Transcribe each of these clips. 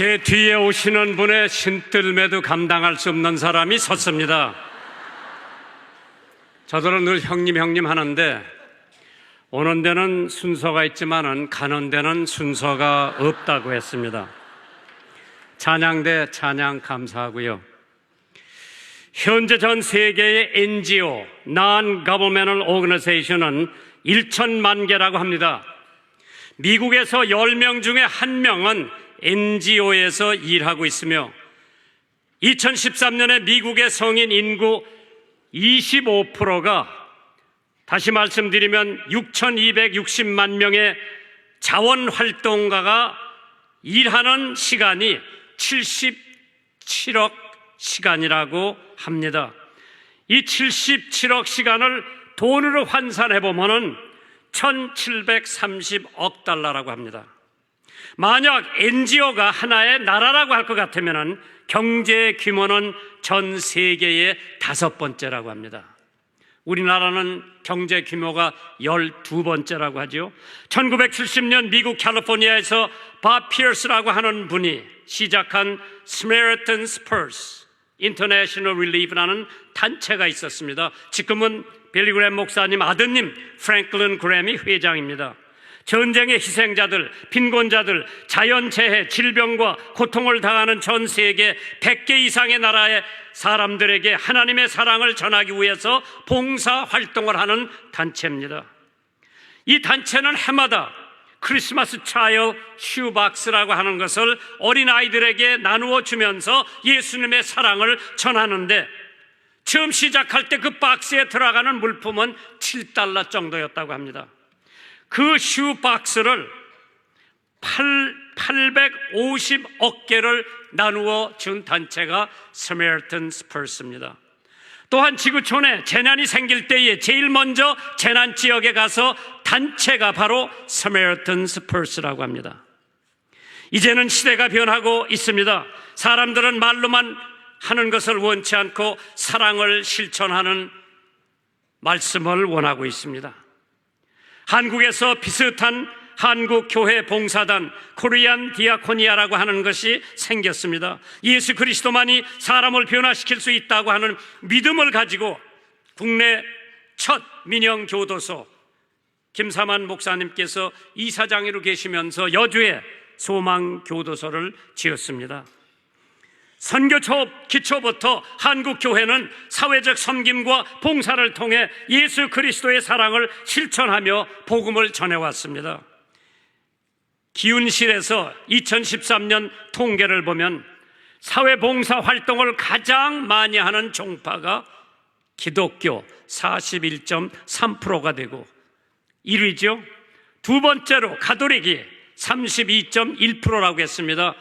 제 뒤에 오시는 분의 신들매도 감당할 수 없는 사람이 섰습니다. 저들은 늘 형님 형님 하는데 오는 데는 순서가 있지만은 가는 데는 순서가 없다고 했습니다. 찬양대 찬양 감사하고요. 현재 전 세계의 NGO, Non-Governmental Organization은 1천만 개라고 합니다. 미국에서 10명 중에 1명은 NGO에서 일하고 있으며 2013년에 미국의 성인 인구 25%가 다시 말씀드리면 6,260만 명의 자원 활동가가 일하는 시간이 77억 시간이라고 합니다. 이 77억 시간을 돈으로 환산해 보면은 1730억 달러라고 합니다. 만약 NGO가 하나의 나라라고 할 것 같으면 경제 규모는 전 세계의 다섯 번째라고 합니다. 우리나라는 경제 규모가 12번째라고 하죠. 1970년 미국 캘리포니아에서 밥 피어스라고 하는 분이 시작한 Samaritan's Purse International Relief라는 단체가 있었습니다. 지금은 빌리 그램 목사님 아드님 프랭클린 그램이 회장입니다. 전쟁의 희생자들, 빈곤자들, 자연재해, 질병과 고통을 당하는 전 세계 100개 이상의 나라의 사람들에게 하나님의 사랑을 전하기 위해서 봉사 활동을 하는 단체입니다. 이 단체는 해마다 크리스마스 차일 슈박스라고 하는 것을 어린아이들에게 나누어 주면서 예수님의 사랑을 전하는데 처음 시작할 때 그 박스에 들어가는 물품은 7달러 정도였다고 합니다. 그 슈박스를 8, 850억 개를 나누어 준 단체가 Samaritan's Purse입니다. 또한 지구촌에 재난이 생길 때에 제일 먼저 재난 지역에 가서 단체가 바로 Samaritan's Purse라고 합니다. 이제는 시대가 변하고 있습니다. 사람들은 말로만 하는 것을 원치 않고 사랑을 실천하는 말씀을 원하고 있습니다. 한국에서 비슷한 한국 교회 봉사단 코리안 디아코니아라고 하는 것이 생겼습니다. 예수 그리스도만이 사람을 변화시킬 수 있다고 하는 믿음을 가지고 국내 첫 민영 교도소 김사만 목사님께서 이사장으로 계시면서 여주에 소망 교도소를 지었습니다. 선교 초업 기초부터 한국 교회는 사회적 섬김과 봉사를 통해 예수 그리스도의 사랑을 실천하며 복음을 전해왔습니다. 기운실에서 2013년 통계를 보면 사회 봉사 활동을 가장 많이 하는 종파가 기독교 41.3%가 되고 1위죠. 두 번째로 가톨릭이 32.1%라고 했습니다.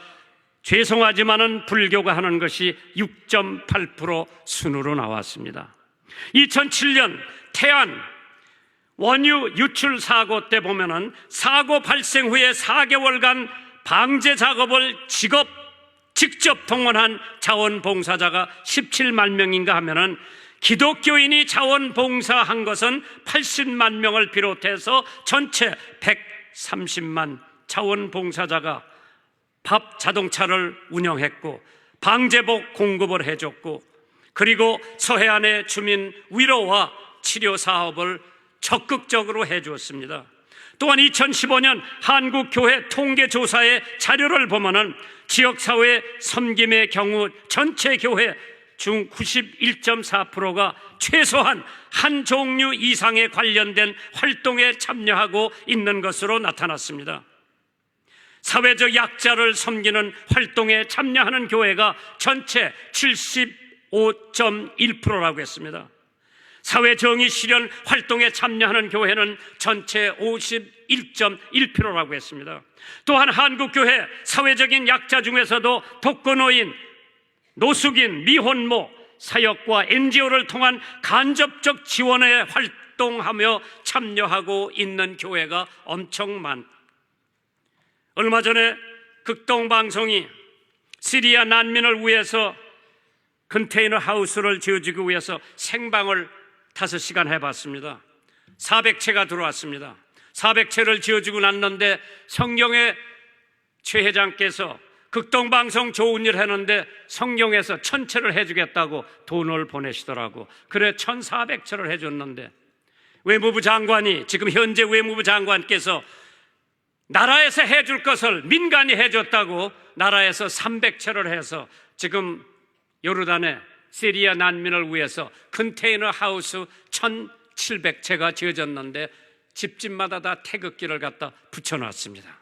죄송하지만은 불교가 하는 것이 6.8% 순으로 나왔습니다. 2007년 태안 원유 유출 사고 때 보면은 사고 발생 후에 4개월간 방제 작업을 직업 직접 동원한 자원봉사자가 17만 명인가 하면은 기독교인이 자원봉사한 것은 80만 명을 비롯해서 전체 130만 자원봉사자가 밥 자동차를 운영했고 방제복 공급을 해줬고 그리고 서해안의 주민 위로와 치료 사업을 적극적으로 해주었습니다. 또한 2015년 한국교회 통계조사의 자료를 보면은 지역사회 섬김의 경우 전체 교회 중 91.4%가 최소한 한 종류 이상에 관련된 활동에 참여하고 있는 것으로 나타났습니다. 사회적 약자를 섬기는 활동에 참여하는 교회가 전체 75.1%라고 했습니다. 사회 정의 실현 활동에 참여하는 교회는 전체 51.1%라고 했습니다. 또한 한국교회 사회적인 약자 중에서도 독거노인, 노숙인, 미혼모, 사역과 NGO를 통한 간접적 지원에 활동하며 참여하고 있는 교회가 엄청 많. 얼마 전에 극동방송이 시리아 난민을 위해서 컨테이너 하우스를 지어주기 위해서 생방을 5시간 해봤습니다. 400채가 들어왔습니다. 400채를 지어주고 났는데 성경의 최 회장께서 극동방송 좋은 일 했는데 성경에서 천체를 해주겠다고 돈을 보내시더라고. 그래 1400채를 해줬는데 외무부 장관이 지금 현재 외무부 장관께서 나라에서 해줄 것을 민간이 해줬다고 나라에서 300채를 해서 지금 요르단에 시리아 난민을 위해서 컨테이너 하우스 1700채가 지어졌는데 집집마다 다 태극기를 갖다 붙여놨습니다.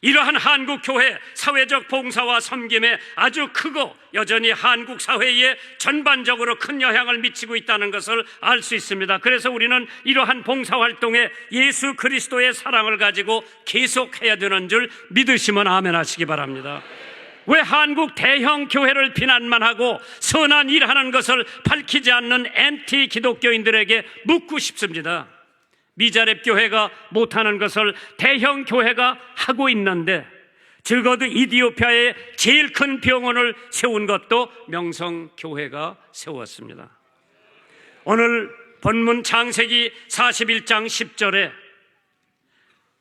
이러한 한국 교회 사회적 봉사와 섬김에 아주 크고 여전히 한국 사회에 전반적으로 큰 영향을 미치고 있다는 것을 알 수 있습니다. 그래서 우리는 이러한 봉사 활동에 예수 그리스도의 사랑을 가지고 계속해야 되는 줄 믿으시면 아멘 하시기 바랍니다. 왜 한국 대형 교회를 비난만 하고 선한 일하는 것을 밝히지 않는 앤티 기독교인들에게 묻고 싶습니다. 미자렙 교회가 못하는 것을 대형 교회가 하고 있는데 적어도 이디오피아에 제일 큰 병원을 세운 것도 명성 교회가 세웠습니다. 오늘 본문 창세기 41장 10절에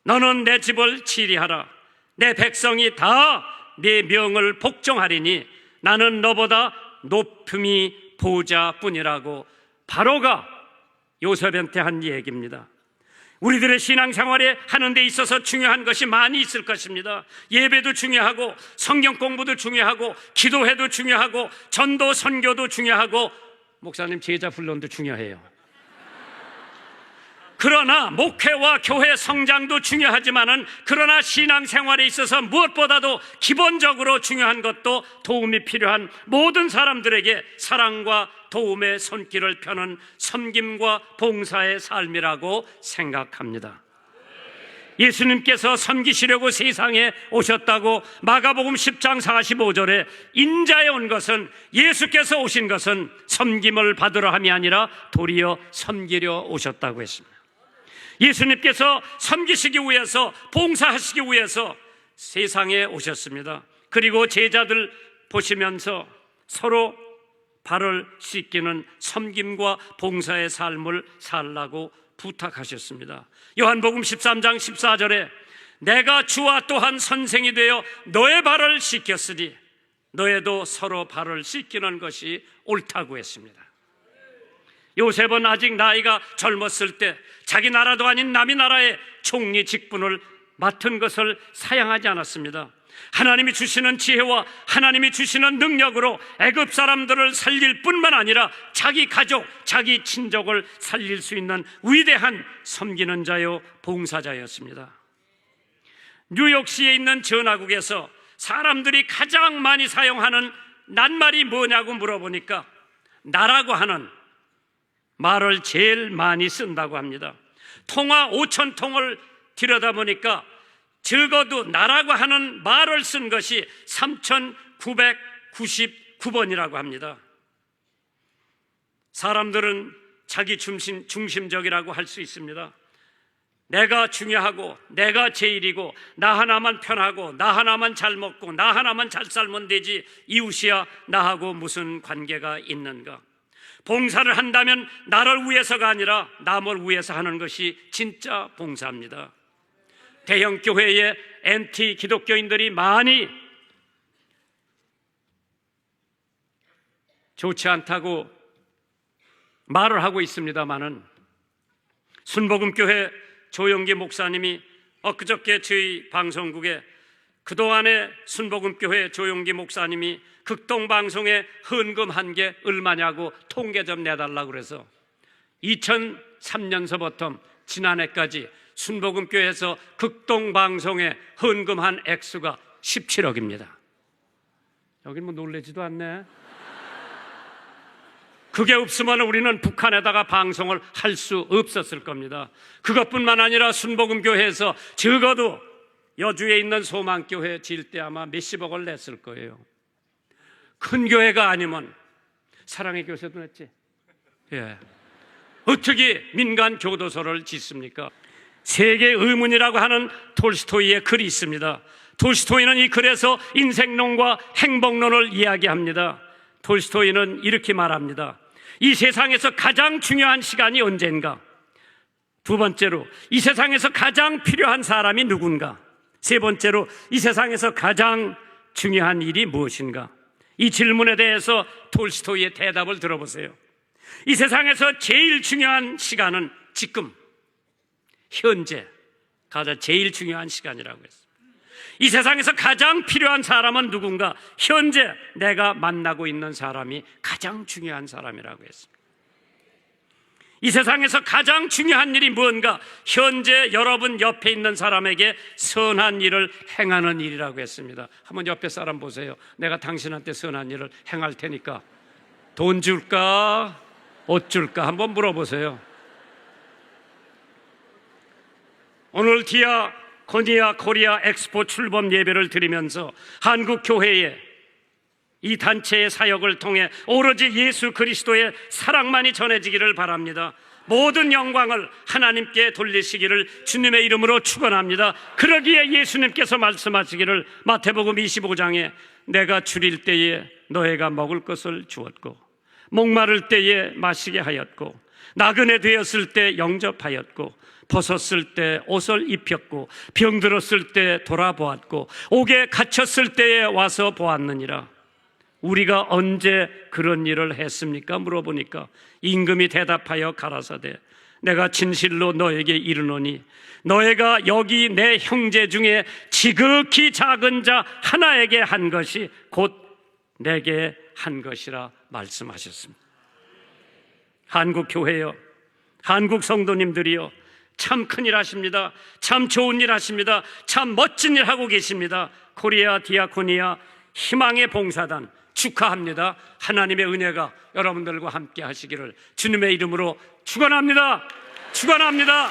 너는 내 집을 치리하라 내 백성이 다 내 명을 복종하리니 나는 너보다 높음이 보좌뿐이라고 바로가 요셉한테 한 얘기입니다. 우리들의 신앙생활에 하는 데 있어서 중요한 것이 많이 있을 것입니다. 예배도 중요하고 성경 공부도 중요하고 기도회도 중요하고 전도 선교도 중요하고 목사님 제자 훈련도 중요해요. 그러나 목회와 교회 성장도 중요하지만은 그러나 신앙생활에 있어서 무엇보다도 기본적으로 중요한 것도 도움이 필요한 모든 사람들에게 사랑과 도움의 손길을 펴는 섬김과 봉사의 삶이라고 생각합니다. 예수님께서 섬기시려고 세상에 오셨다고 마가복음 10장 45절에 인자에 온 것은 예수께서 오신 것은 섬김을 받으러 함이 아니라 도리어 섬기려 오셨다고 했습니다. 예수님께서 섬기시기 위해서 봉사하시기 위해서 세상에 오셨습니다. 그리고 제자들 보시면서 서로 발을 씻기는 섬김과 봉사의 삶을 살라고 부탁하셨습니다. 요한복음 13장 14절에 내가 주와 또한 선생이 되어 너의 발을 씻겼으니 너희도 서로 발을 씻기는 것이 옳다고 했습니다. 요셉은 아직 나이가 젊었을 때 자기 나라도 아닌 남의 나라의 총리 직분을 맡은 것을 사양하지 않았습니다. 하나님이 주시는 지혜와 하나님이 주시는 능력으로 애굽 사람들을 살릴 뿐만 아니라 자기 가족, 자기 친족을 살릴 수 있는 위대한 섬기는 자요 봉사자였습니다. 뉴욕시에 있는 전화국에서 사람들이 가장 많이 사용하는 낱말이 뭐냐고 물어보니까 나라고 하는 말을 제일 많이 쓴다고 합니다. 통화 5천 통을 들여다보니까 적어도 나라고 하는 말을 쓴 것이 3,999번이라고 합니다. 사람들은 자기 중심, 중심적이라고 할 수 있습니다. 내가 중요하고, 내가 제일이고, 나 하나만 편하고, 나 하나만 잘 먹고, 나 하나만 잘 살면 되지, 이웃이야 나하고 무슨 관계가 있는가? 봉사를 한다면 나를 위해서가 아니라 남을 위해서 하는 것이 진짜 봉사입니다. 대형 교회에 엔티 기독교인들이 많이 좋지 않다고 말을 하고 있습니다만은 순복음교회 조영기 목사님이 엊그저께 저희 방송국에 그동안에 순복음교회 조용기 목사님이 극동방송에 헌금 한 게 얼마냐고 통계 좀 내달라고 그래서 2003년서부터 지난해까지 순복음교회에서 극동방송에 헌금한 액수가 17억입니다. 여긴 뭐 놀래지도 않네. 그게 없으면 우리는 북한에다가 방송을 할 수 없었을 겁니다. 그것뿐만 아니라 순복음교회에서 적어도 여주에 있는 소망교회 질 때 아마 몇십억을 냈을 거예요. 큰 교회가 아니면 사랑의 교세도 냈지. 예. 어떻게 민간 교도소를 짓습니까? 세계 의문이라고 하는 톨스토이의 글이 있습니다. 톨스토이는 이 글에서 인생론과 행복론을 이야기합니다. 톨스토이는 이렇게 말합니다. 이 세상에서 가장 중요한 시간이 언젠가? 두 번째로, 이 세상에서 가장 필요한 사람이 누군가? 세 번째로 이 세상에서 가장 중요한 일이 무엇인가? 이 질문에 대해서 톨스토이의 대답을 들어보세요. 이 세상에서 제일 중요한 시간은 지금, 현재, 가장 제일 중요한 시간이라고 했습니다. 이 세상에서 가장 필요한 사람은 누군가? 현재 내가 만나고 있는 사람이 가장 중요한 사람이라고 했습니다. 이 세상에서 가장 중요한 일이 무언가? 현재 여러분 옆에 있는 사람에게 선한 일을 행하는 일이라고 했습니다. 한번 옆에 사람 보세요. 내가 당신한테 선한 일을 행할 테니까 돈 줄까? 옷 줄까? 한번 물어보세요. 오늘 디아 코니아 코리아 엑스포 출범 예배를 드리면서 한국 교회에 이 단체의 사역을 통해 오로지 예수 그리스도의 사랑만이 전해지기를 바랍니다. 모든 영광을 하나님께 돌리시기를 주님의 이름으로 축원합니다. 그러기에 예수님께서 말씀하시기를 마태복음 25장에 내가 줄일 때에 너희가 먹을 것을 주었고 목마를 때에 마시게 하였고 나그네 되었을 때 영접하였고 벗었을 때 옷을 입혔고 병들었을 때 돌아보았고 옥에 갇혔을 때에 와서 보았느니라. 우리가 언제 그런 일을 했습니까? 물어보니까 임금이 대답하여 가라사대 내가 진실로 너에게 이르노니 너희가 여기 내 형제 중에 지극히 작은 자 하나에게 한 것이 곧 내게 한 것이라 말씀하셨습니다. 한국 교회요. 한국 성도님들이요. 참 큰 일 하십니다. 참 좋은 일 하십니다. 참 멋진 일 하고 계십니다. 코리아 디아코니아 희망의 봉사단 축하합니다. 하나님의 은혜가 여러분들과 함께 하시기를 주님의 이름으로 축원합니다. 축원합니다.